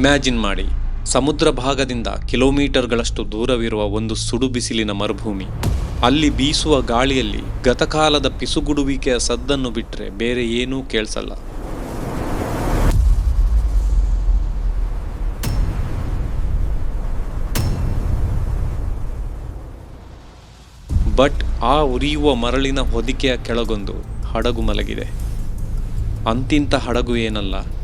Imagine ಮಾಡಿ. ಸಮುದ್ರ ಭಾಗದಿಂದ ಕಿಲೋಮೀಟರ್ಗಳಷ್ಟು ದೂರವಿರುವ ಒಂದು ಸುಡು ಬಿಸಿಲಿನ ಮರುಭೂಮಿ. ಅಲ್ಲಿ ಬೀಸುವ ಗಾಳಿಯಲ್ಲಿ ಗತಕಾಲದ ಪಿಸುಗುಡುವಿಕೆಯ ಸದ್ದನ್ನು ಬಿಟ್ಟರೆ ಬೇರೆ ಏನೂ ಕೇಳಿಸಲ್ಲ. ಬಟ್ ಆ ಉರಿಯುವ ಮರಳಿನ ಹೊದಿಕೆಯ ಕೆಳಗೊಂದು ಹಡಗು ಮಲಗಿದೆ. ಅಂತಿಂತ ಹಡಗು ಏನಲ್ಲ.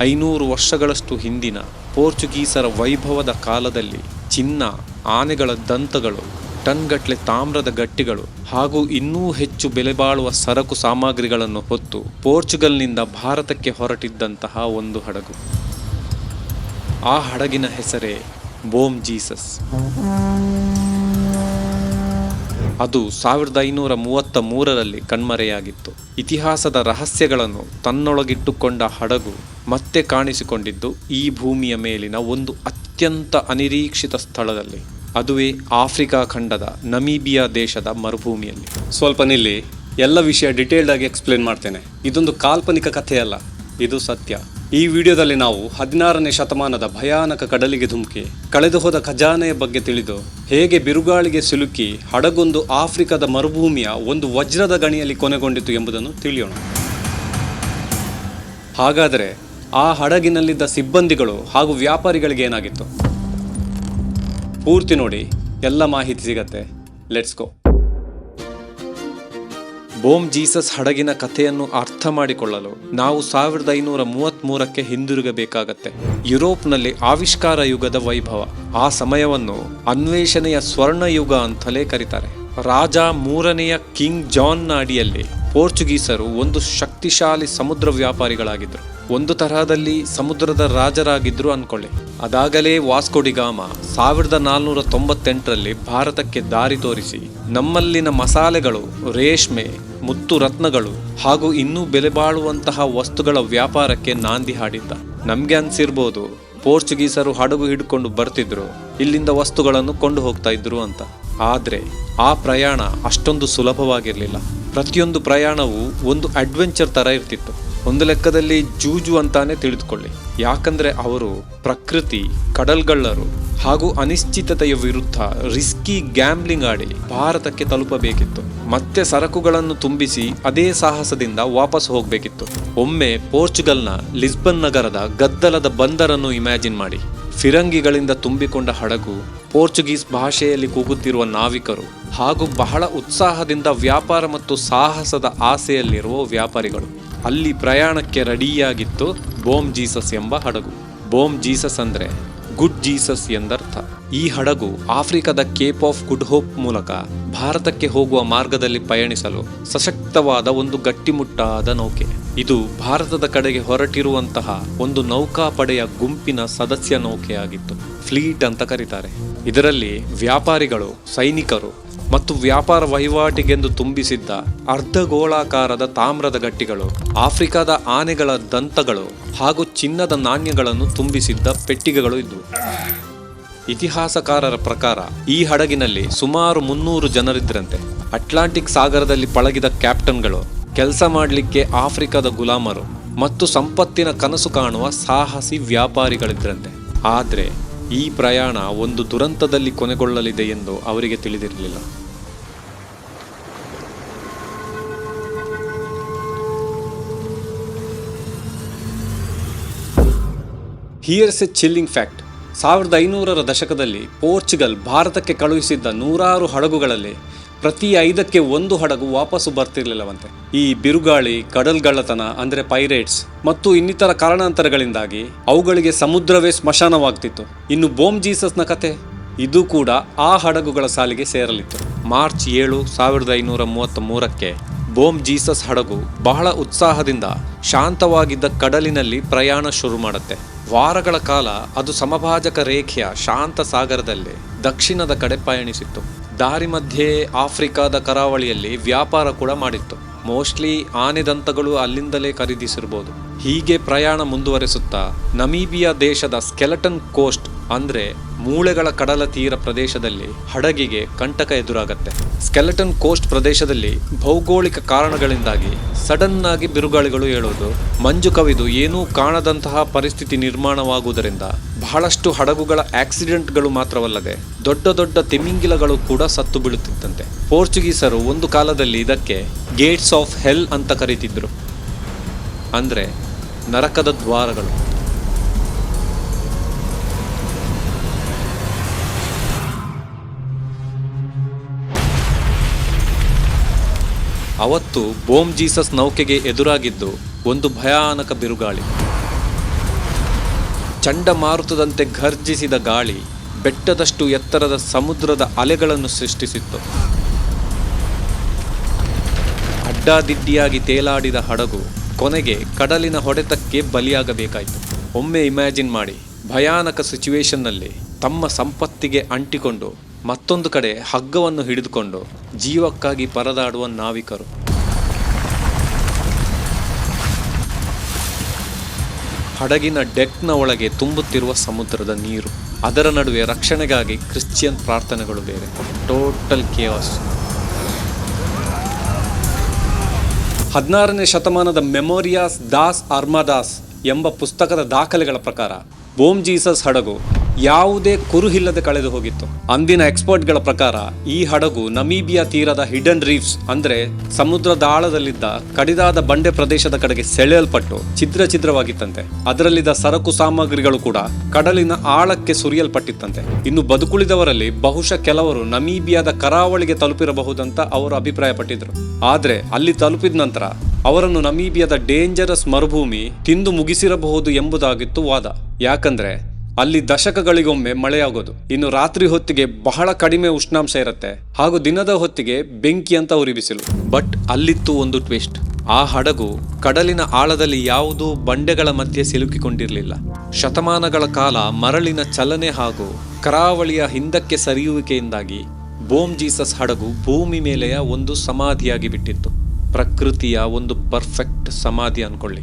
ಐನೂರು ವರ್ಷಗಳಷ್ಟು ಹಿಂದಿನ ಪೋರ್ಚುಗೀಸರ ವೈಭವದ ಕಾಲದಲ್ಲಿ ಚಿನ್ನ, ಆನೆಗಳ ದಂತಗಳು, ಟನ್ಗಟ್ಲೆ ತಾಮ್ರದ ಗಟ್ಟಿಗಳು ಹಾಗೂ ಇನ್ನೂ ಹೆಚ್ಚು ಬೆಲೆಬಾಳುವ ಸರಕು ಸಾಮಗ್ರಿಗಳನ್ನು ಹೊತ್ತು ಪೋರ್ಚುಗಲ್ನಿಂದ ಭಾರತಕ್ಕೆ ಹೊರಟಿದ್ದಂತಹ ಒಂದು ಹಡಗು. ಆ ಹಡಗಿನ ಹೆಸರೇ ಬೋಮ್ ಜೀಸಸ್. ಅದು ಸಾವಿರದ ಐನೂರ ಮೂವತ್ತ ಮೂರರಲ್ಲಿ ಕಣ್ಮರೆಯಾಗಿತ್ತು. ಇತಿಹಾಸದ ರಹಸ್ಯಗಳನ್ನು ತನ್ನೊಳಗಿಟ್ಟುಕೊಂಡ ಹಡಗು ಮತ್ತೆ ಕಾಣಿಸಿಕೊಂಡಿದ್ದು ಈ ಭೂಮಿಯ ಮೇಲಿನ ಒಂದು ಅತ್ಯಂತ ಅನಿರೀಕ್ಷಿತ ಸ್ಥಳದಲ್ಲಿ, ಅದುವೇ ಆಫ್ರಿಕಾ ಖಂಡದ ನಮೀಬಿಯಾ ದೇಶದ ಮರುಭೂಮಿಯಲ್ಲಿ. ಸ್ವಲ್ಪ ನಿಲ್ಲಿ, ಎಲ್ಲ ವಿಷಯ ಡಿಟೇಲ್ಡ್ ಆಗಿ ಎಕ್ಸ್ಪ್ಲೇನ್ ಮಾಡ್ತೇನೆ. ಇದೊಂದು ಕಾಲ್ಪನಿಕ ಕಥೆಯಲ್ಲ, ಇದು ಸತ್ಯ. ಈ ವಿಡಿಯೋದಲ್ಲಿ ನಾವು ಹದಿನಾರನೇ ಶತಮಾನದ ಭಯಾನಕ ಕಡಲಿಗೆ ಧುಮುಕಿ ಕಳೆದು ಹೋದ ಖಜಾನೆಯ ಬಗ್ಗೆ ತಿಳಿದು, ಹೇಗೆ ಬಿರುಗಾಳಿಗೆ ಸಿಲುಕಿ ಹಡಗೊಂದು ಆಫ್ರಿಕಾದ ಮರುಭೂಮಿಯ ಒಂದು ವಜ್ರದ ಗಣಿಯಲ್ಲಿ ಕೊನೆಗೊಂಡಿತು ಎಂಬುದನ್ನು ತಿಳಿಯೋಣ. ಹಾಗಾದರೆ ಆ ಹಡಗಿನಲ್ಲಿದ್ದ ಸಿಬ್ಬಂದಿಗಳು ಹಾಗೂ ವ್ಯಾಪಾರಿಗಳಿಗೆ ಏನಾಗಿತ್ತು? ಪೂರ್ತಿ ನೋಡಿ, ಎಲ್ಲ ಮಾಹಿತಿ ಸಿಗತ್ತೆ. ಲೆಟ್ಸ್ ಗೋ ಬೋಮ್ ಜೀಸಸ್ ಹಡಗಿನ ಕಥೆಯನ್ನು ಅರ್ಥ ಮಾಡಿಕೊಳ್ಳಲು ನಾವು ಸಾವಿರದ ಐನೂರ ಮೂವತ್ತ್ಮೂರಕ್ಕೆ ಹಿಂದಿರುಗಬೇಕಾಗತ್ತೆ. ಯುರೋಪ್ನಲ್ಲಿ ಆವಿಷ್ಕಾರ ಯುಗದ ವೈಭವ. ಆ ಸಮಯವನ್ನು ಅನ್ವೇಷಣೆಯ ಸ್ವರ್ಣ ಯುಗ ಅಂತಲೇ ಕರೀತಾರೆ. ರಾಜ ಮೂರನೆಯ ಕಿಂಗ್ ಜಾನ್ನ ಅಡಿಯಲ್ಲಿ ಪೋರ್ಚುಗೀಸರು ಒಂದು ಶಕ್ತಿಶಾಲಿ ಸಮುದ್ರ ವ್ಯಾಪಾರಿಗಳಾಗಿದ್ದರು ಒಂದು ತರಹದಲ್ಲಿ ಸಮುದ್ರದ ರಾಜರಾಗಿದ್ರು ಅನ್ಕೊಳ್ಳಿ. ಅದಾಗಲೇ ವಾಸ್ಕೋಡಿಗಾಮ ಸಾವಿರದ ನಾಲ್ನೂರ ತೊಂಬತ್ತೆಂಟರಲ್ಲಿ ಭಾರತಕ್ಕೆ ದಾರಿ ತೋರಿಸಿ, ನಮ್ಮಲ್ಲಿನ ಮಸಾಲೆಗಳು, ರೇಷ್ಮೆ, ಮುತ್ತು ರತ್ನಗಳು ಹಾಗೂ ಇನ್ನೂ ಬೆಲೆ ಬಾಳುವಂತಹ ವಸ್ತುಗಳ ವ್ಯಾಪಾರಕ್ಕೆ ನಾಂದಿ ಹಾಡಿದ್ದ. ನಮ್ಗೆ ಅನ್ಸಿರ್ಬೋದು, ಪೋರ್ಚುಗೀಸರು ಹಡಗು ಹಿಡ್ಕೊಂಡು ಬರ್ತಿದ್ರು, ಇಲ್ಲಿಂದ ವಸ್ತುಗಳನ್ನು ಕೊಂಡು ಹೋಗ್ತಾ ಇದ್ರು ಅಂತ. ಆದ್ರೆ ಆ ಪ್ರಯಾಣ ಅಷ್ಟೊಂದು ಸುಲಭವಾಗಿರಲಿಲ್ಲ. ಪ್ರತಿಯೊಂದು ಪ್ರಯಾಣವು ಒಂದು ಅಡ್ವೆಂಚರ್ ತರ ಇರ್ತಿತ್ತು. ಒಂದು ಲೆಕ್ಕದಲ್ಲಿ ಜೂಜು ಅಂತಾನೆ ತಿಳಿದುಕೊಳ್ಳಿ. ಯಾಕಂದ್ರೆ ಅವರು ಪ್ರಕೃತಿ, ಕಡಲ್ಗಳ್ಳರು ಹಾಗೂ ಅನಿಶ್ಚಿತತೆಯ ವಿರುದ್ಧ ರಿಸ್ಕಿ ಗ್ಯಾಮ್ಲಿಂಗ್ ಆಡಿ ಭಾರತಕ್ಕೆ ತಲುಪಬೇಕಿತ್ತು. ಮತ್ತೆ ಸರಕುಗಳನ್ನು ತುಂಬಿಸಿ ಅದೇ ಸಾಹಸದಿಂದ ವಾಪಸ್ ಹೋಗಬೇಕಿತ್ತು. ಒಮ್ಮೆ ಪೋರ್ಚುಗಲ್ನ ಲಿಸ್ಬನ್ ನಗರದ ಗದ್ದಲದ ಬಂದರನ್ನು ಇಮ್ಯಾಜಿನ್ ಮಾಡಿ. ಫಿರಂಗಿಗಳಿಂದ ತುಂಬಿಕೊಂಡ ಹಡಗು ಪೋರ್ಚುಗೀಸ್ ಭಾಷೆಯಲ್ಲಿ ಕೂಗುತ್ತಿರುವ ನಾವಿಕರು ಹಾಗೂ ಬಹಳ ಉತ್ಸಾಹದಿಂದ ವ್ಯಾಪಾರ ಮತ್ತು ಸಾಹಸದ ಆಸೆಯಲ್ಲಿರುವ ವ್ಯಾಪಾರಿಗಳು. ಅಲ್ಲಿ ಪ್ರಯಾಣಕ್ಕೆ ರೆಡಿಯಾಗಿತ್ತು ಬೋಮ್ ಜೀಸಸ್ ಎಂಬ ಹಡಗು. ಬೋಮ್ ಜೀಸಸ್ ಅಂದ್ರೆ ಗುಡ್ ಜೀಸಸ್ ಎಂದರ್ಥ. ಈ ಹಡಗು ಆಫ್ರಿಕಾದ ಕೇಪ್ ಆಫ್ ಗುಡ್ ಹೋಪ್ ಮೂಲಕ ಭಾರತಕ್ಕೆ ಹೋಗುವ ಮಾರ್ಗದಲ್ಲಿ ಪಯಣಿಸಲು ಸಶಕ್ತವಾದ ಒಂದು ಗಟ್ಟಿಮುಟ್ಟಾದ ನೌಕೆ. ಇದು ಭಾರತದ ಕಡೆಗೆ ಹೊರಟಿರುವಂತಹ ಒಂದು ನೌಕಾಪಡೆಯ ಗುಂಪಿನ ಸದಸ್ಯ ನೌಕೆಯಾಗಿತ್ತು. ಫ್ಲೀಟ್ ಅಂತ ಕರೀತಾರೆ. ಇದರಲ್ಲಿ ವ್ಯಾಪಾರಿಗಳು, ಸೈನಿಕರು ಮತ್ತು ವ್ಯಾಪಾರ ವಹಿವಾಟಿಗೆಂದು ತುಂಬಿಸಿದ್ದ ಅರ್ಧಗೋಳಾಕಾರದ ತಾಮ್ರದ ಗಟ್ಟಿಗಳು, ಆಫ್ರಿಕಾದ ಆನೆಗಳ ದಂತಗಳು ಹಾಗೂ ಚಿನ್ನದ ನಾಣ್ಯಗಳನ್ನು ತುಂಬಿಸಿದ್ದ ಪೆಟ್ಟಿಗೆಗಳು ಇದ್ದವು ಇತಿಹಾಸಕಾರರ ಪ್ರಕಾರ ಈ ಹಡಗಿನಲ್ಲಿ ಸುಮಾರು ಮುನ್ನೂರು ಜನರಿದ್ದರಂತೆ ಅಟ್ಲಾಂಟಿಕ್ ಸಾಗರದಲ್ಲಿ ಪಳಗಿದ ಕ್ಯಾಪ್ಟನ್ಗಳು ಕೆಲಸ ಮಾಡಲಿಕ್ಕೆ ಆಫ್ರಿಕಾದ ಗುಲಾಮರು ಮತ್ತು ಸಂಪತ್ತಿನ ಕನಸು ಕಾಣುವ ಸಾಹಸಿ ವ್ಯಾಪಾರಿಗಳಿದ್ರಂತೆ. ಆದರೆ ಈ ಪ್ರಯಾಣ ಒಂದು ದುರಂತದಲ್ಲಿ ಕೊನೆಗೊಳ್ಳಲಿದೆ ಎಂದು ಅವರಿಗೆ ತಿಳಿದಿರಲಿಲ್ಲ. ಹಿಯರ್ಸ್ ಎ ಚಿಲ್ಲಿಂಗ್ ಫ್ಯಾಕ್ಟ್ ಸಾವಿರದ ಐನೂರರ ದಶಕದಲ್ಲಿ ಪೋರ್ಚುಗಲ್ ಭಾರತಕ್ಕೆ ಕಳುಹಿಸಿದ್ದ ನೂರಾರು ಹಡಗುಗಳಲ್ಲಿ ಪ್ರತಿ ಐದಕ್ಕೆ ಒಂದು ಹಡಗು ವಾಪಸ್ಸು ಬರ್ತಿರ್ಲಿಲ್ಲವಂತೆ. ಈ ಬಿರುಗಾಳಿ, ಕಡಲ್ಗಳ್ಳತನ, ಅಂದರೆ ಪೈರೇಟ್ಸ್ ಮತ್ತು ಇನ್ನಿತರ ಕಾರಣಾಂತರಗಳಿಂದಾಗಿ ಅವುಗಳಿಗೆ ಸಮುದ್ರವೇ ಸ್ಮಶಾನವಾಗ್ತಿತ್ತು. ಇನ್ನು ಬೋಮ್ ಜೀಸಸ್ನ ಕತೆ? ಇದು ಕೂಡ ಆ ಹಡಗುಗಳ ಸಾಲಿಗೆ ಸೇರಲಿತ್ತು. ಮಾರ್ಚ್ ಏಳು, ಸಾವಿರದ ಐನೂರ ಮೂವತ್ತ್ ಮೂರಕ್ಕೆ ಬೋಮ್ ಜೀಸಸ್ ಹಡಗು ಬಹಳ ಉತ್ಸಾಹದಿಂದ ಶಾಂತವಾಗಿದ್ದ ಕಡಲಿನಲ್ಲಿ ಪ್ರಯಾಣ ಶುರು ಮಾಡುತ್ತೆ. ವಾರಗಳ ಕಾಲ ಅದು ಸಮಭಾಜಕ ರೇಖೆಯ ಶಾಂತ ಸಾಗರದಲ್ಲಿ ದಕ್ಷಿಣದ ಕಡೆ ಪಯಣಿಸಿತ್ತು. ದಾರಿ ಮಧ್ಯೆ ಆಫ್ರಿಕಾದ ಕರಾವಳಿಯಲ್ಲಿ ವ್ಯಾಪಾರ ಕೂಡ ಮಾಡಿತ್ತು. ಮೋಸ್ಟ್ಲಿ ಆನೆ ದಂತಗಳು ಅಲ್ಲಿಂದಲೇ ಖರೀದಿಸಿರ್ಬೋದು. ಹೀಗೆ ಪ್ರಯಾಣ ಮುಂದುವರೆಸುತ್ತಾ ನಮೀಬಿಯಾ ದೇಶದ ಸ್ಕೆಲಟನ್ ಕೋಸ್ಟ್ ಅಂದ್ರೆ ಮೂಳೆಗಳ ಕಡಲ ತೀರ ಪ್ರದೇಶದಲ್ಲಿ ಹಡಗಿಗೆ ಕಂಟಕ ಎದುರಾಗತ್ತೆ. ಸ್ಕೆಲೆಟನ್ ಕೋಸ್ಟ್ ಪ್ರದೇಶದಲ್ಲಿ ಭೌಗೋಳಿಕ ಕಾರಣಗಳಿಂದಾಗಿ ಸಡನ್ ಆಗಿ ಬಿರುಗಾಳಿಗಳು ಏಳೋದು ಮಂಜು ಕವಿದು ಏನೂ ಕಾಣದಂತಹ ಪರಿಸ್ಥಿತಿ ನಿರ್ಮಾಣವಾಗುವುದರಿಂದ ಬಹಳಷ್ಟು ಹಡಗುಗಳ ಆಕ್ಸಿಡೆಂಟ್ಗಳು ಮಾತ್ರವಲ್ಲದೆ ದೊಡ್ಡ ದೊಡ್ಡ ತಿಮಿಂಗಿಲಗಳು ಕೂಡ ಸತ್ತು ಬೀಳುತ್ತಿದ್ದಂತೆ. ಪೋರ್ಚುಗೀಸರು ಒಂದು ಕಾಲದಲ್ಲಿ ಇದಕ್ಕೆ ಗೇಟ್ಸ್ ಆಫ್ ಹೆಲ್ ಅಂತ ಕರೀತಿದ್ರು. ಅಂದ್ರೆ ನರಕದ ದ್ವಾರಗಳು. ಅವತ್ತು ಬೋಮ್ ಜೀಸಸ್ ನೌಕೆಗೆ ಎದುರಾಗಿದ್ದು ಒಂದು ಭಯಾನಕ ಬಿರುಗಾಳಿ. ಚಂಡಮಾರುತದಂತೆ ಘರ್ಜಿಸಿದ ಗಾಳಿ ಬೆಟ್ಟದಷ್ಟು ಎತ್ತರದ ಸಮುದ್ರದ ಅಲೆಗಳನ್ನು ಸೃಷ್ಟಿಸಿತ್ತು. ಅಡ್ಡಾದಿಡ್ಡಿಯಾಗಿ ತೇಲಾಡಿದ ಹಡಗು ಕೊನೆಗೆ ಕಡಲಿನ ಹೊಡೆತಕ್ಕೆ ಬಲಿಯಾಗಬೇಕಾಯಿತು. ಒಮ್ಮೆ ಇಮ್ಯಾಜಿನ್ ಮಾಡಿ ಭಯಾನಕ ಸಿಚುವೇಶನ್ನಲ್ಲಿ ತಮ್ಮ ಸಂಪತ್ತಿಗೆ ಅಂಟಿಕೊಂಡು ಮತ್ತೊಂದು ಕಡೆ ಹಗ್ಗವನ್ನು ಹಿಡಿದುಕೊಂಡು ಜೀವಕ್ಕಾಗಿ ಪರದಾಡುವ ನಾವಿಕರು. ಹಡಗಿನ ಡೆಕ್ನ ಒಳಗೆ ತುಂಬುತ್ತಿರುವ ಸಮುದ್ರದ ನೀರು, ಅದರ ನಡುವೆ ರಕ್ಷಣೆಗಾಗಿ ಕ್ರಿಶ್ಚಿಯನ್ ಪ್ರಾರ್ಥನೆಗಳು ಬೇರೆ. ಟೋಟಲ್ ಕೇವಸ್ ಹದಿನಾರನೇ ಶತಮಾನದ ಮೆಮೋರಿಯಾಸ್ ದಾಸ್ ಅರ್ಮಾದಾಸ್ ಎಂಬ ಪುಸ್ತಕದ ದಾಖಲೆಗಳ ಪ್ರಕಾರ ಬೋಮ್ ಜೀಸಸ್ ಹಡಗು ಯಾವುದೇ ಕುರುಹಿಲ್ಲದೆ ಕಳೆದು ಹೋಗಿತ್ತು. ಅಂದಿನ ಎಕ್ಸ್ಪರ್ಟ್ಗಳ ಪ್ರಕಾರ ಈ ಹಡಗು ನಮೀಬಿಯಾ ತೀರದ ಹಿಡನ್ ರೀಫ್ಸ್ ಅಂದ್ರೆ ಸಮುದ್ರದ ಆಳದಲ್ಲಿದ್ದ ಕಡಿದಾದ ಬಂಡೆ ಪ್ರದೇಶದ ಕಡೆಗೆ ಸೆಳೆಯಲ್ಪಟ್ಟು ಛಿದ್ರ ಛಿದ್ರವಾಗಿತ್ತಂತೆ. ಅದರಲ್ಲಿದ್ದ ಸರಕು ಸಾಮಗ್ರಿಗಳು ಕೂಡ ಕಡಲಿನ ಆಳಕ್ಕೆ ಸುರಿಯಲ್ಪಟ್ಟಿತ್ತಂತೆ. ಇನ್ನು ಬದುಕುಳಿದವರಲ್ಲಿ ಬಹುಶಃ ಕೆಲವರು ನಮೀಬಿಯಾದ ಕರಾವಳಿಗೆ ತಲುಪಿರಬಹುದಂತ ಅವರು ಅಭಿಪ್ರಾಯಪಟ್ಟಿದ್ರು. ಆದ್ರೆ ಅಲ್ಲಿ ತಲುಪಿದ ನಂತರ ಅವರನ್ನು ನಮೀಬಿಯಾದ ಡೇಂಜರಸ್ ಮರುಭೂಮಿ ತಿಂದು ಮುಗಿಸಿರಬಹುದು ಎಂಬುದಾಗಿತ್ತು ವಾದ. ಯಾಕಂದ್ರೆ ಅಲ್ಲಿ ದಶಕಗಳಿಗೊಮ್ಮೆ ಮಳೆಯಾಗೋದು. ಇನ್ನು ರಾತ್ರಿ ಹೊತ್ತಿಗೆ ಬಹಳ ಕಡಿಮೆ ಉಷ್ಣಾಂಶ ಇರುತ್ತೆ. ಹಾಗೂ ದಿನದ ಹೊತ್ತಿಗೆ ಬೆಂಕಿ ಅಂತ ಉರಿ ಬಿಸಿಲು ಬಟ್ ಅಲ್ಲಿತ್ತು ಒಂದು ಟ್ವಿಸ್ಟ್. ಆ ಹಡಗು ಕಡಲಿನ ಆಳದಲ್ಲಿ ಯಾವುದೂ ಬಂಡೆಗಳ ಮಧ್ಯೆ ಸಿಲುಕಿಕೊಂಡಿರಲಿಲ್ಲ. ಶತಮಾನಗಳ ಕಾಲ ಮರಳಿನ ಚಲನೆ ಹಾಗೂ ಕರಾವಳಿಯ ಹಿಂದಕ್ಕೆ ಸರಿಯುವಿಕೆಯಿಂದಾಗಿ ಬೋಮ್ ಜೀಸಸ್ ಹಡಗು ಭೂಮಿ ಮೇಲೆಯ ಒಂದು ಸಮಾಧಿಯಾಗಿ ಬಿಟ್ಟಿತ್ತು. ಪ್ರಕೃತಿಯ ಒಂದು ಪರ್ಫೆಕ್ಟ್ ಸಮಾಧಿ ಅನ್ಕೊಳ್ಳಿ.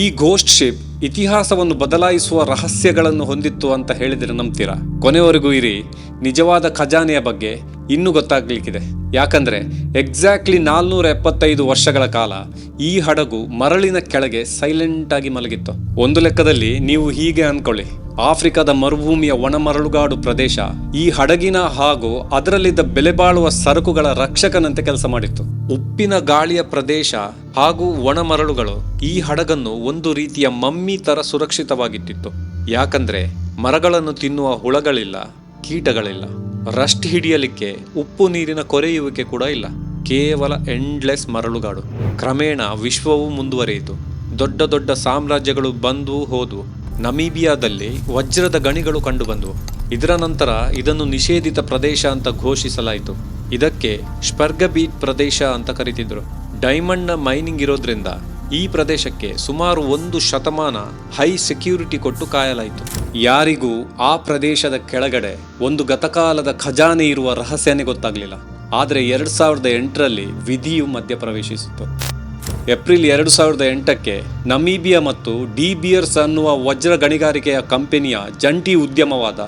ಈ ಗೋಸ್ಟ್ ಶಿಪ್ ಇತಿಹಾಸವನ್ನು ಬದಲಾಯಿಸುವ ರಹಸ್ಯಗಳನ್ನು ಹೊಂದಿತ್ತು ಅಂತ ಹೇಳಿದರೆ ನಂಬ್ತೀರಾ? ಕೊನೆವರೆಗೂ ಇರಿ, ನಿಜವಾದ ಖಜಾನೆಯ ಬಗ್ಗೆ ಇನ್ನೂ ಗೊತ್ತಾಗ್ಲಿಕ್ಕಿದೆ. ಯಾಕಂದ್ರೆ ಎಕ್ಸಾಕ್ಟ್ಲಿ ನಾಲ್ನೂರ ಎಪ್ಪತ್ತೈದು ವರ್ಷಗಳ ಕಾಲ ಈ ಹಡಗು ಮರಳಿನ ಕೆಳಗೆ ಸೈಲೆಂಟ್ ಆಗಿ ಮಲಗಿತ್ತು. ಒಂದು ಲೆಕ್ಕದಲ್ಲಿ ನೀವು ಹೀಗೆ ಅನ್ಕೊಳ್ಳಿ, ಆಫ್ರಿಕಾದ ಮರುಭೂಮಿಯ ಒಣಮರಳುಗಾಡು ಪ್ರದೇಶ ಈ ಹಡಗಿನ ಹಾಗೂ ಅದರಲ್ಲಿದ್ದ ಬೆಲೆಬಾಳುವ ಸರಕುಗಳ ರಕ್ಷಕನಂತೆ ಕೆಲಸ ಮಾಡಿತ್ತು. ಉಪ್ಪಿನ ಗಾಳಿಯ ಪ್ರದೇಶ ಹಾಗೂ ಒಣಮರಳುಗಳು ಈ ಹಡಗನ್ನು ಒಂದು ರೀತಿಯ ಮಮ್ಮಿ ತರ ಸುರಕ್ಷಿತವಾಗಿಟ್ಟಿತ್ತು. ಯಾಕಂದ್ರೆ ಮರಗಳನ್ನು ತಿನ್ನುವ ಹುಳಗಳಿಲ್ಲ, ಕೀಟಗಳಿಲ್ಲ, ರಸ್ಟ್ ಹಿಡಿಯಲಿಕ್ಕೆ ಉಪ್ಪು ನೀರಿನ ಕೊರೆಯುವಿಕೆ ಕೂಡ ಇಲ್ಲ. ಕೇವಲ ಎಂಡ್ಲೆಸ್ ಮರಳುಗಾಡು. ಕ್ರಮೇಣ ವಿಶ್ವವು ಮುಂದುವರಿಯಿತು. ದೊಡ್ಡ ದೊಡ್ಡ ಸಾಮ್ರಾಜ್ಯಗಳು ಬಂದು ಹೋದವು ನಮೀಬಿಯಾದಲ್ಲಿ ವಜ್ರದ ಗಣಿಗಳು ಕಂಡುಬಂದವು. ಇದರ ನಂತರ ಇದನ್ನು ನಿಷೇಧಿತ ಪ್ರದೇಶ ಅಂತ ಘೋಷಿಸಲಾಯಿತು. ಇದಕ್ಕೆ ಸ್ಪರ್ಗಬೀಟ್ ಪ್ರದೇಶ ಅಂತ ಕರೀತಿದ್ರು. ಡೈಮಂಡ್ನ ಮೈನಿಂಗ್ ಇರೋದ್ರಿಂದ ಈ ಪ್ರದೇಶಕ್ಕೆ ಸುಮಾರು ಒಂದು ಶತಮಾನ ಹೈ ಸೆಕ್ಯೂರಿಟಿ ಕೊಟ್ಟು ಕಾಯಲಾಯಿತು. ಯಾರಿಗೂ ಆ ಪ್ರದೇಶದ ಕೆಳಗಡೆ ಒಂದು ಗತಕಾಲದ ಖಜಾನೆ ಇರುವ ರಹಸ್ಯನೇ ಗೊತ್ತಾಗಲಿಲ್ಲ. ಆದರೆ ಎರಡು ಸಾವಿರದ ಎಂಟರಲ್ಲಿ ವಿಧಿಯು ಮಧ್ಯ ಪ್ರವೇಶಿಸಿತು ಏಪ್ರಿಲ್ ಎರಡು ಸಾವಿರದ ಎಂಟಕ್ಕೆ ನಮೀಬಿಯಾ ಮತ್ತು ಡಿ ಬಿಯರ್ಸ್ ಅನ್ನುವ ವಜ್ರ ಗಣಿಗಾರಿಕೆಯ ಕಂಪನಿಯ ಜಂಟಿ ಉದ್ಯಮವಾದ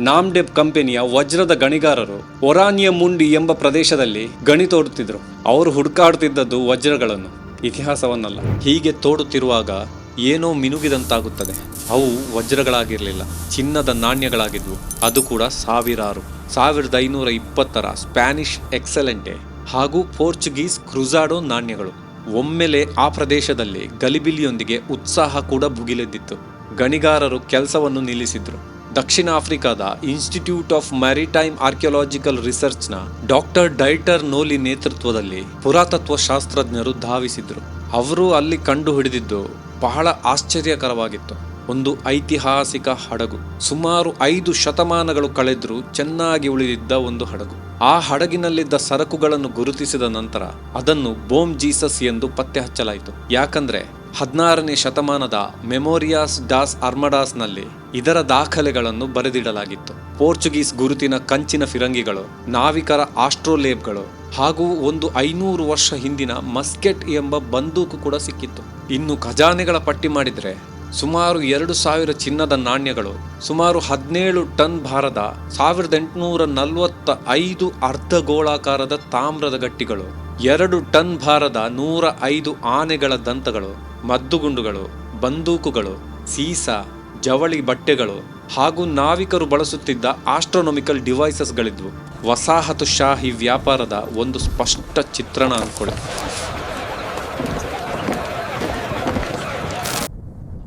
ನಾಮ್ಡೆಬ್ ಕಂಪನಿಯ ವಜ್ರದ ಗಣಿಗಾರರು ಒರಾನಿಯ ಮುಂಡಿ ಎಂಬ ಪ್ರದೇಶದಲ್ಲಿ ಗಣಿ ತೋಡುತ್ತಿದ್ದರು ಅವರು ಹುಡುಕಾಡ್ತಿದ್ದದ್ದು ವಜ್ರಗಳನ್ನು. ಇತಿಹಾಸವನ್ನಲ್ಲ. ಹೀಗೆ ತೋಡುತ್ತಿರುವಾಗ ಏನೋ ಮಿನುಗಿದಂತಾಗುತ್ತದೆ. ಅವು ವಜ್ರಗಳಾಗಿರಲಿಲ್ಲ, ಚಿನ್ನದ ನಾಣ್ಯಗಳಾಗಿದ್ವು. ಅದು ಕೂಡ ಸಾವಿರಾರು. ಸಾವಿರದ ಐನೂರ ಇಪ್ಪತ್ತರ ಸ್ಪ್ಯಾನಿಷ್ ಎಕ್ಸಲೆಂಟೆ ಹಾಗೂ ಪೋರ್ಚುಗೀಸ್ ಕ್ರುಜಾಡೋ ನಾಣ್ಯಗಳು. ಒಮ್ಮೆಲೆ ಆ ಪ್ರದೇಶದಲ್ಲಿ ಗಲಿಬಿಲಿಯೊಂದಿಗೆ ಉತ್ಸಾಹ ಕೂಡ ಭುಗಿಲೆದ್ದಿತ್ತು. ಗಣಿಗಾರರು ಕೆಲಸವನ್ನು ನಿಲ್ಲಿಸಿದ್ರು. ದಕ್ಷಿಣ ಆಫ್ರಿಕಾದ ಇನ್ಸ್ಟಿಟ್ಯೂಟ್ ಆಫ್ ಮ್ಯಾರಿಟೈಮ್ ಆರ್ಕಿಯಾಲಜಿಕಲ್ ರಿಸರ್ಚ್ನ ಡಾಕ್ಟರ್ ಡೈಟರ್ ನೋಲಿ ನೇತೃತ್ವದಲ್ಲಿ ಪುರಾತತ್ವ ಶಾಸ್ತ್ರಜ್ಞರು ಧಾವಿಸಿದ್ರು. ಅವರು ಅಲ್ಲಿ ಕಂಡು ಹಿಡಿದಿದ್ದು ಬಹಳ ಆಶ್ಚರ್ಯಕರವಾಗಿತ್ತು. ಒಂದು ಐತಿಹಾಸಿಕ ಹಡಗು. ಸುಮಾರು ಐದು ಶತಮಾನಗಳು ಕಳೆದ್ರೂ ಚೆನ್ನಾಗಿ ಉಳಿದಿದ್ದ ಒಂದು ಹಡಗು. ಆ ಹಡಗಿನಲ್ಲಿದ್ದ ಸರಕುಗಳನ್ನು ಗುರುತಿಸಿದ ನಂತರ ಅದನ್ನು ಬೋಮ್ ಜೀಸಸ್ ಎಂದು ಪತ್ತೆ ಹಚ್ಚಲಾಯಿತು ಯಾಕಂದ್ರೆ ಹದಿನಾರನೇ ಶತಮಾನದ ಮೆಮೋರಿಯಾಸ್ ಡಾಸ್ ಅರ್ಮಡಾಸ್ನಲ್ಲಿ ಇದರ ದಾಖಲೆಗಳನ್ನು ಬರೆದಿಡಲಾಗಿತ್ತು. ಪೋರ್ಚುಗೀಸ್ ಗುರುತಿನ ಕಂಚಿನ ಫಿರಂಗಿಗಳು, ನಾವಿಕರ ಆಸ್ಟ್ರೋಲೇಬ್ಗಳು ಹಾಗೂ ಒಂದು ಐನೂರು ವರ್ಷ ಹಿಂದಿನ ಮಸ್ಕೆಟ್ ಎಂಬ ಬಂದೂಕು ಕೂಡ ಸಿಕ್ಕಿತ್ತು. ಇನ್ನು ಖಜಾನೆಗಳ ಪಟ್ಟಿ ಮಾಡಿದ್ರೆ ಸುಮಾರು ಎರಡು ಸಾವಿರ ಚಿನ್ನದ ನಾಣ್ಯಗಳು, ಸುಮಾರು ಹದಿನೇಳು ಟನ್ ಭಾರದ, ಸಾವಿರದ ಎಂಟುನೂರ ನಲವತ್ತ ಐದು ಅರ್ಧ ಗೋಳಾಕಾರದ ತಾಮ್ರದ ಗಟ್ಟಿಗಳು, ಎರಡು ಟನ್ ಭಾರದ ನೂರ ಐದು ಆನೆಗಳ ದಂತಗಳು, ಮದ್ದುಗುಂಡುಗಳು, ಬಂದೂಕುಗಳು, ಸೀಸ, ಜವಳಿ ಬಟ್ಟೆಗಳು ಹಾಗೂ ನಾವಿಕರು ಬಳಸುತ್ತಿದ್ದ ಆಸ್ಟ್ರೋನಾಮಿಕಲ್ ಡಿವೈಸಸ್ಗಳಿದ್ವು. ವಸಾಹತುಶಾಹಿ ವ್ಯಾಪಾರದ ಒಂದು ಸ್ಪಷ್ಟ ಚಿತ್ರಣ ಅನ್ಕೊಳ್ಳಿ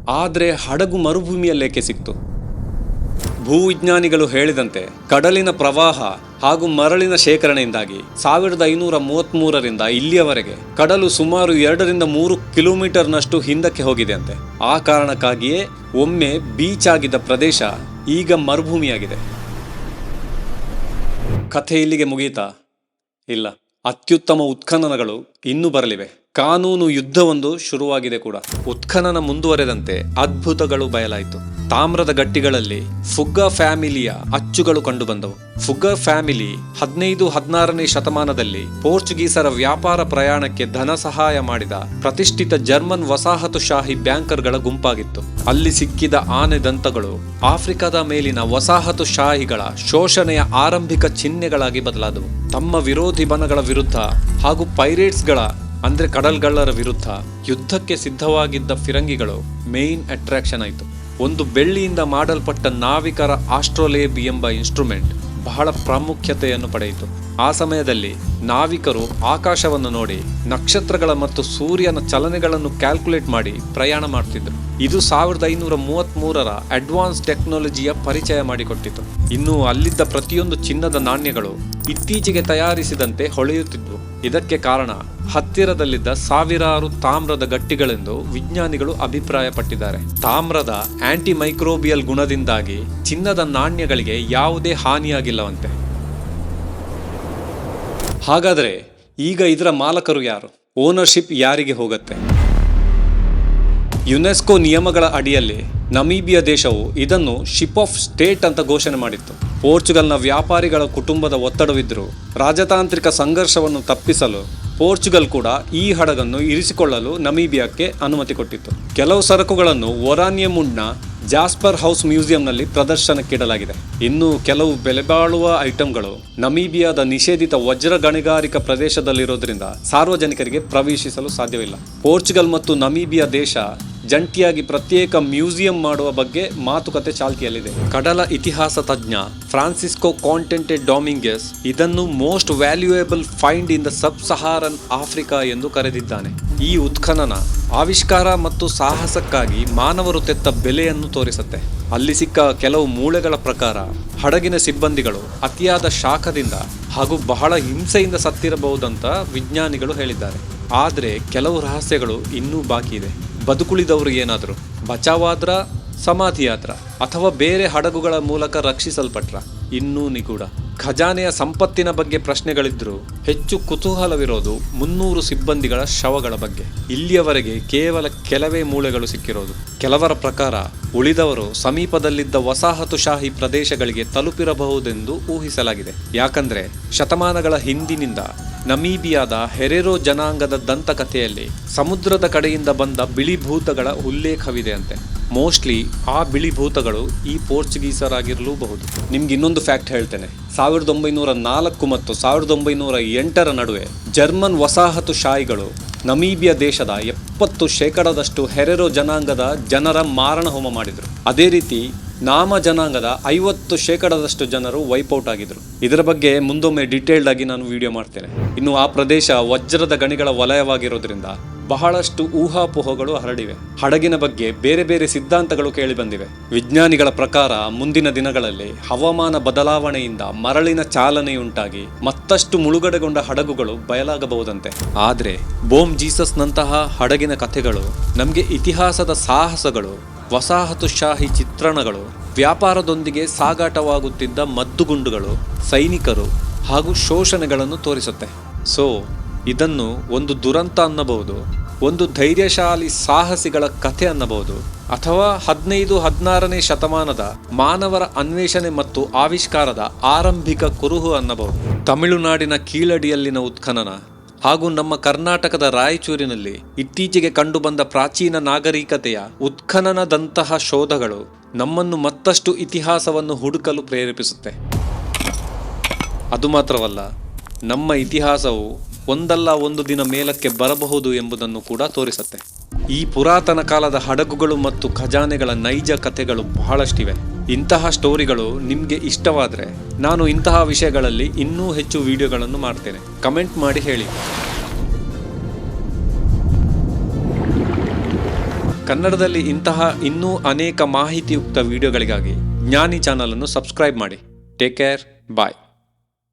ಆದರೆ ಹಡಗು ಮರುಭೂಮಿಯಲ್ಲೇಕೆ ಸಿಕ್ತು? ಭೂವಿಜ್ಞಾನಿಗಳು ಹೇಳಿದಂತೆ ಕಡಲಿನ ಪ್ರವಾಹ ಹಾಗೂ ಮರಳಿನ ಶೇಖರಣೆಯಿಂದಾಗಿ ಸಾವಿರದ ಐನೂರ ಮೂವತ್ತ್ಮೂರರಿಂದ ಇಲ್ಲಿಯವರೆಗೆ ಕಡಲು ಸುಮಾರು ಎರಡರಿಂದ ಮೂರು ಕಿಲೋಮೀಟರ್ನಷ್ಟು ಹಿಂದಕ್ಕೆ ಹೋಗಿದೆ ಅಂತೆ ಆ ಕಾರಣಕ್ಕಾಗಿಯೇ ಒಮ್ಮೆ ಬೀಚ್ ಆಗಿದ್ದ ಪ್ರದೇಶ ಈಗ ಮರುಭೂಮಿಯಾಗಿದೆ. ಕಥೆ ಇಲ್ಲಿಗೆ ಮುಗಿಯಿತಾ ಇಲ್ಲ. ಅತ್ಯುತ್ತಮ ಉತ್ಖನನಗಳು ಇನ್ನೂ ಬರಲಿವೆ. ಕಾನೂನು ಯುದ್ಧವೊಂದು ಶುರುವಾಗಿದೆ ಕೂಡ. ಉತ್ಖನನ ಮುಂದುವರೆದಂತೆ ಅದ್ಭುತಗಳು ಬಯಲಾಯಿತು. ತಾಮ್ರದ ಗಟ್ಟಿಗಳಲ್ಲಿ ಫುಗ್ಗ ಫ್ಯಾಮಿಲಿಯ ಅಚ್ಚುಗಳು ಕಂಡುಬಂದವು. ಫುಗ್ಗ ಫ್ಯಾಮಿಲಿ ಹದಿನೈದು ಹದಿನಾರನೇ ಶತಮಾನದಲ್ಲಿ ಪೋರ್ಚುಗೀಸರ ವ್ಯಾಪಾರ ಪ್ರಯಾಣಕ್ಕೆ ಧನ ಸಹಾಯ ಮಾಡಿದ ಪ್ರತಿಷ್ಠಿತ ಜರ್ಮನ್ ವಸಾಹತುಶಾಹಿ ಬ್ಯಾಂಕರ್ಗಳ ಗುಂಪಾಗಿತ್ತು. ಅಲ್ಲಿ ಸಿಕ್ಕಿದ ಆನೆ ದಂತಗಳು ಆಫ್ರಿಕಾದ ಮೇಲಿನ ವಸಾಹತುಶಾಹಿಗಳ ಶೋಷಣೆಯ ಆರಂಭಿಕ ಚಿಹ್ನೆಗಳಾಗಿ ಬದಲಾದವು. ತಮ್ಮ ವಿರೋಧಿ ಬಣಗಳ ವಿರುದ್ಧ ಹಾಗೂ ಪೈರೇಟ್ಸ್ಗಳ ಅಂದ್ರೆ ಕಡಲ್ಗಳ್ಳರ ವಿರುದ್ಧ ಯುದ್ಧಕ್ಕೆ ಸಿದ್ಧವಾಗಿದ್ದ ಫಿರಂಗಿಗಳು ಮೇನ್ ಅಟ್ರಾಕ್ಷನ್ ಆಯಿತು. ಒಂದು ಬೆಳ್ಳಿಯಿಂದ ಮಾಡಲ್ಪಟ್ಟ ನಾವಿಕರ ಆಸ್ಟ್ರೋಲೇಬ್ ಎಂಬ ಇನ್ಸ್ಟ್ರೂಮೆಂಟ್ ಬಹಳ ಪ್ರಾಮುಖ್ಯತೆಯನ್ನು ಪಡೆಯಿತು. ಆ ಸಮಯದಲ್ಲಿ ನಾವಿಕರು ಆಕಾಶವನ್ನು ನೋಡಿ ನಕ್ಷತ್ರಗಳ ಮತ್ತು ಸೂರ್ಯನ ಚಲನೆಗಳನ್ನು ಕ್ಯಾಲ್ಕುಲೇಟ್ ಮಾಡಿ ಪ್ರಯಾಣ ಮಾಡ್ತಿದ್ರು. ಇದು ಸಾವಿರದ ಐನೂರ ಮೂವತ್ತ್ ಮೂರರ ಅಡ್ವಾನ್ಸ್ ಟೆಕ್ನಾಲಜಿಯ ಪರಿಚಯ ಮಾಡಿಕೊಟ್ಟಿತು. ಇನ್ನು ಅಲ್ಲಿದ್ದ ಪ್ರತಿಯೊಂದು ಚಿನ್ನದ ನಾಣ್ಯಗಳು ಇತ್ತೀಚೆಗೆ ತಯಾರಿಸಿದಂತೆ ಹೊಳೆಯುತ್ತಿದ್ವು ಇದಕ್ಕೆ ಕಾರಣ ಹತ್ತಿರದಲ್ಲಿದ್ದ ಸಾವಿರಾರು ತಾಮ್ರದ ಗಟ್ಟಿಗಳೆಂದು ವಿಜ್ಞಾನಿಗಳು ಅಭಿಪ್ರಾಯಪಟ್ಟಿದ್ದಾರೆ. ತಾಮ್ರದ ಆಂಟಿ ಮೈಕ್ರೋಬಿಯಲ್ ಗುಣದಿಂದಾಗಿ ಚಿನ್ನದ ನಾಣ್ಯಗಳಿಗೆ ಯಾವುದೇ ಹಾನಿಯಾಗಿಲ್ಲವಂತೆ. ಹಾಗಾದರೆ ಈಗ ಇದರ ಮಾಲಕರು ಯಾರು? ಓನರ್ಶಿಪ್ ಯಾರಿಗೆ ಹೋಗುತ್ತೆ? ಯುನೆಸ್ಕೋ ನಿಯಮಗಳ ಅಡಿಯಲ್ಲಿ ನಮೀಬಿಯಾ ದೇಶವು ಇದನ್ನು ಶಿಪ್ ಆಫ್ ಸ್ಟೇಟ್ ಅಂತ ಘೋಷಣೆ ಮಾಡಿತ್ತು. ಪೋರ್ಚುಗಲ್ನ ವ್ಯಾಪಾರಿಗಳ ಕುಟುಂಬದ ಒತ್ತಡವಿದ್ದರೂ ರಾಜತಾಂತ್ರಿಕ ಸಂಘರ್ಷವನ್ನು ತಪ್ಪಿಸಲು ಪೋರ್ಚುಗಲ್ ಕೂಡ ಈ ಹಡಗನ್ನು ಇರಿಸಿಕೊಳ್ಳಲು ನಮೀಬಿಯಾಕ್ಕೆ ಅನುಮತಿ ಕೊಟ್ಟಿತ್ತು. ಕೆಲವು ಸರಕುಗಳನ್ನು ಒರಾನಿಯಮುಂಡ್ನ ಜಾಸ್ಪರ್ ಹೌಸ್ ಮ್ಯೂಸಿಯಂನಲ್ಲಿ ಪ್ರದರ್ಶನಕ್ಕಿಡಲಾಗಿದೆ. ಇನ್ನು ಕೆಲವು ಬೆಲೆಬಾಳುವ ಐಟಂಗಳು ನಮೀಬಿಯಾದ ನಿಷೇಧಿತ ವಜ್ರ ಗಣಿಗಾರಿಕಾ ಪ್ರದೇಶದಲ್ಲಿರೋದ್ರಿಂದ ಸಾರ್ವಜನಿಕರಿಗೆ ಪ್ರವೇಶಿಸಲು ಸಾಧ್ಯವಿಲ್ಲ. ಪೋರ್ಚುಗಲ್ ಮತ್ತು ನಮೀಬಿಯಾ ದೇಶ ಜಂಟಿಯಾಗಿ ಪ್ರತ್ಯೇಕ ಮ್ಯೂಸಿಯಂ ಮಾಡುವ ಬಗ್ಗೆ ಮಾತುಕತೆ ಚಾಲ್ತಿಯಲ್ಲಿದೆ. ಕಡಲ ಇತಿಹಾಸ ತಜ್ಞ ಫ್ರಾನ್ಸಿಸ್ಕೋ ಕಾಂಟೆಂಟೆ ಡಾಮಿಂಗಸ್ ಇದನ್ನು most valuable find in the sub Saharan Africa ಎಂದು ಕರೆದಿದ್ದಾನೆ. ಈ ಉತ್ಖನನ ಆವಿಷ್ಕಾರ ಮತ್ತು ಸಾಹಸಕ್ಕಾಗಿ ಮಾನವರು ತೆತ್ತ ಬೆಲೆಯನ್ನು ತೋರಿಸುತ್ತೆ. ಅಲ್ಲಿ ಸಿಕ್ಕ ಕೆಲವು ಮೂಳೆಗಳ ಪ್ರಕಾರ ಹಡಗಿನ ಸಿಬ್ಬಂದಿಗಳು ಅತಿಯಾದ ಶಾಖದಿಂದ ಹಾಗೂ ಬಹಳ ಹಿಂಸೆಯಿಂದ ಸತ್ತಿರಬಹುದಂತ ವಿಜ್ಞಾನಿಗಳು ಹೇಳಿದ್ದಾರೆ. ಆದರೆ ಕೆಲವು ರಹಸ್ಯಗಳು ಇನ್ನೂ ಬಾಕಿ ಇದೆ ಬದುಕುಳಿದವರು ಏನಾದರೂ? ಬಚಾವಾದ್ರ, ಸಮಾಧಿಯಾದ್ರ, ಅಥವಾ ಬೇರೆ ಹಡಗುಗಳ ಮೂಲಕ ರಕ್ಷಿಸಲ್ಪಟ್ರ? ಇನ್ನೂ ನಿಗೂಢ. ಖಜಾನೆಯ ಸಂಪತ್ತಿನ ಬಗ್ಗೆ ಪ್ರಶ್ನೆಗಳಿದ್ರೂ ಹೆಚ್ಚು ಕುತೂಹಲವಿರೋದು ಮುನ್ನೂರು ಸಿಬ್ಬಂದಿಗಳ ಶವಗಳ ಬಗ್ಗೆ. ಇಲ್ಲಿಯವರೆಗೆ ಕೇವಲ ಕೆಲವೇ ಮೂಳೆಗಳು ಸಿಕ್ಕಿರೋದು. ಕೆಲವರ ಪ್ರಕಾರ, ಉಳಿದವರು ಸಮೀಪದಲ್ಲಿದ್ದ ವಸಾಹತುಶಾಹಿ ಪ್ರದೇಶಗಳಿಗೆ ತಲುಪಿರಬಹುದೆಂದು ಊಹಿಸಲಾಗಿದೆ. ಯಾಕಂದ್ರೆ ಶತಮಾನಗಳ ಹಿಂದಿನಿಂದ ನಮೀಬಿಯಾದ ಹೆರೆರೋ ಜನಾಂಗದ ದಂತಕಥೆಯಲ್ಲಿ ಸಮುದ್ರದ ಕಡೆಯಿಂದ ಬಂದ ಬಿಳಿ ಭೂತಗಳ ಉಲ್ಲೇಖವಿದೆ ಅಂತೆ ಮೋಸ್ಟ್ಲಿ ಆ ಬಿಳಿ ಭೂತಗಳು ಈ ಪೋರ್ಚುಗೀಸರಾಗಿರಲೂಬಹುದು. ನಿಮ್ಗೆ ಇನ್ನೊಂದು ಫ್ಯಾಕ್ಟ್ ಹೇಳ್ತೇನೆ. ಸಾವಿರದ ಒಂಬೈನೂರ ನಾಲ್ಕು ಮತ್ತು ಸಾವಿರದ ಒಂಬೈನೂರ ಎಂಟರ ನಡುವೆ ಜರ್ಮನ್ ವಸಾಹತುಶಾಹಿಗಳು ನಮೀಬಿಯಾ ದೇಶದ ಎಪ್ಪತ್ತು ಶೇಕಡದಷ್ಟು ಹೆರೆರೋ ಜನಾಂಗದ ಜನರ ಮಾರಣ ಹೋಮ ಮಾಡಿದರು. ಅದೇ ರೀತಿ ನಾಮ ಜನಾಂಗದ ಐವತ್ತು ಶೇಕಡದಷ್ಟು ಜನರು ವೈಪೌಟ್ ಆಗಿದ್ರು. ಇದರ ಬಗ್ಗೆ ಮುಂದೊಮ್ಮೆ ಡೀಟೇಲ್ಡ್ ಆಗಿ ನಾನು ವಿಡಿಯೋ ಮಾಡ್ತೇನೆ. ಇನ್ನು ಆ ಪ್ರದೇಶ ವಜ್ರದ ಗಣಿಗಳ ವಲಯವಾಗಿರೋದ್ರಿಂದ ಬಹಳಷ್ಟು ಊಹಾಪೋಹಗಳು ಹರಡಿವೆ. ಹಡಗಿನ ಬಗ್ಗೆ ಬೇರೆ ಬೇರೆ ಸಿದ್ಧಾಂತಗಳು ಕೇಳಿಬಂದಿವೆ ವಿಜ್ಞಾನಿಗಳ ಪ್ರಕಾರ ಮುಂದಿನ ದಿನಗಳಲ್ಲಿ ಹವಾಮಾನ ಬದಲಾವಣೆಯಿಂದ ಮರಳಿನ ಚಾಲನೆಯುಂಟಾಗಿ ಮತ್ತಷ್ಟು ಮುಳುಗಡೆಗೊಂಡ ಹಡಗುಗಳು ಬಯಲಾಗಬಹುದಂತೆ. ಆದರೆ ಬೋಮ್ ಜೀಸಸ್ನಂತಹ ಹಡಗಿನ ಕಥೆಗಳು ನಮಗೆ ಇತಿಹಾಸದ ಸಾಹಸಗಳು, ವಸಾಹತುಶಾಹಿ ಚಿತ್ರಣಗಳು, ವ್ಯಾಪಾರದೊಂದಿಗೆ ಸಾಗಾಟವಾಗುತ್ತಿದ್ದ ಮದ್ದುಗುಂಡುಗಳು, ಸೈನಿಕರು ಹಾಗೂ ಶೋಷಣೆಗಳನ್ನು ತೋರಿಸುತ್ತೆ. ಸೊ ಇದನ್ನು ಒಂದು ದುರಂತ ಅನ್ನಬಹುದು, ಒಂದು ಧೈರ್ಯಶಾಲಿ ಸಾಹಸಿಗಳ ಕಥೆ ಅನ್ನಬಹುದು, ಅಥವಾ ಹದಿನೈದು ಹದಿನಾರನೇ ಶತಮಾನದ ಮಾನವರ ಅನ್ವೇಷಣೆ ಮತ್ತು ಆವಿಷ್ಕಾರದ ಆರಂಭಿಕ ಕುರುಹು ಅನ್ನಬಹುದು. ತಮಿಳುನಾಡಿನ ಕೀಳಡಿಯಲ್ಲಿನ ಉತ್ಖನನ ಹಾಗೂ ನಮ್ಮ ಕರ್ನಾಟಕದ ರಾಯಚೂರಿನಲ್ಲಿ ಇತ್ತೀಚೆಗೆ ಕಂಡುಬಂದ ಪ್ರಾಚೀನ ನಾಗರಿಕತೆಯ ಉತ್ಖನನದಂತಹ ಶೋಧಗಳು ನಮ್ಮನ್ನು ಮತ್ತಷ್ಟು ಇತಿಹಾಸವನ್ನು ಹುಡುಕಲು ಪ್ರೇರೇಪಿಸುತ್ತೆ. ಅದು ಮಾತ್ರವಲ್ಲ ನಮ್ಮ ಇತಿಹಾಸವು ಒಂದಲ್ಲ ಒಂದು ದಿನ ಮೇಲಕ್ಕೆ ಬರಬಹುದು ಎಂಬುದನ್ನು ಕೂಡ ತೋರಿಸುತ್ತೆ. ಈ ಪುರಾತನ ಕಾಲದ ಹಡಗುಗಳು ಮತ್ತು ಖಜಾನೆಗಳ ನೈಜ ಕಥೆಗಳು ಬಹಳಷ್ಟಿವೆ. ಇಂತಹ ಸ್ಟೋರಿಗಳು ನಿಮಗೆ ಇಷ್ಟವಾದರೆ ನಾನು ಇಂತಹ ವಿಷಯಗಳಲ್ಲಿ ಇನ್ನೂ ಹೆಚ್ಚು ವಿಡಿಯೋಗಳನ್ನು ಮಾಡ್ತೇನೆ. ಕಮೆಂಟ್ ಮಾಡಿ ಹೇಳಿ. ಕನ್ನಡದಲ್ಲಿ ಇಂತಹ ಇನ್ನೂ ಅನೇಕ ಮಾಹಿತಿಯುಕ್ತ ವಿಡಿಯೋಗಳಿಗಾಗಿ ಜ್ಞಾನಿ ಚಾನಲನ್ನು ಸಬ್ಸ್ಕ್ರೈಬ್ ಮಾಡಿ. Take care. ಬಾಯ್.